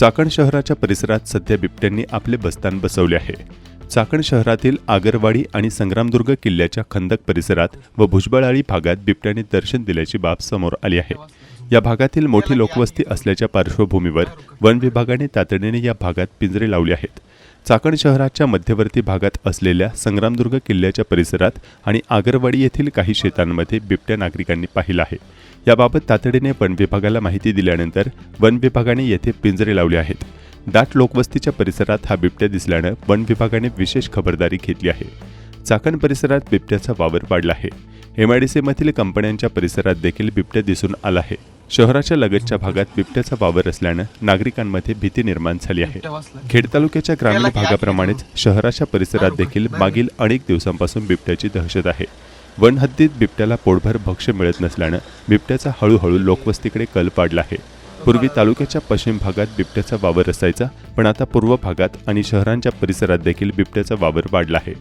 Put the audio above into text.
चाकण शहराच्या परिसरात सध्या बिबट्यांनी आपले बस्तान बसवले आहे. चाकण शहरातील आगरवाडी आणि संग्रामदुर्ग किल्ल्याच्या खंदक परिसरात व भुजबळाळी भागात बिबट्याने दर्शन दिल्याची बाब समोर आली आहे. या भागातील मोठी लोकवस्ती असल्याच्या पार्श्वभूमीवर वन विभागाने तातडीने या भागात पिंजरे लावले आहेत. चाकण शहराच्या मध्यवर्ती भागात असलेल्या संग्रामदुर्ग किल्ल्याच्या परिसरात आणि आगरवाडी येथील काही शेतांमध्ये बिबट्या नागरिकांनी पाहिला आहे. याबाबत तातडीने वन विभागाला माहिती दिल्यानंतर वन विभागाने येथे पिंजरे लावले आहेत. दाट लोकवस्तीच्या परिसरात हा बिबट्या दिसल्यानं वन विभागाने विशेष खबरदारी घेतली आहे. चाकण परिसरात बिबट्याचा वावर वाढला आहे. एमआयडीसीमधील कंपन्यांच्या परिसरात देखील बिबट्या दिसून आला आहे. शहराच्या लगतच्या भागात बिबट्याचा वावर असल्यानं नागरिकांमध्ये भीती निर्माण झाली आहे. खेड तालुक्याच्या ग्रामीण भागाप्रमाणेच शहराच्या परिसरात देखील मागील अनेक दिवसांपासून बिबट्याची दहशत आहे. वन हद्दीत बिबट्याला पोटभर भक्ष्य मिळत नसल्यानं बिबट्याचा हळूहळू लोकवस्तीकडे कल पाडला आहे. पूर्वी तालुक्याच्या पश्चिम भागात बिबट्याचा वावर असायचा पण आता पूर्व भागात आणि शहरांच्या परिसरात देखील बिबट्याचा वावर वाढला आहे.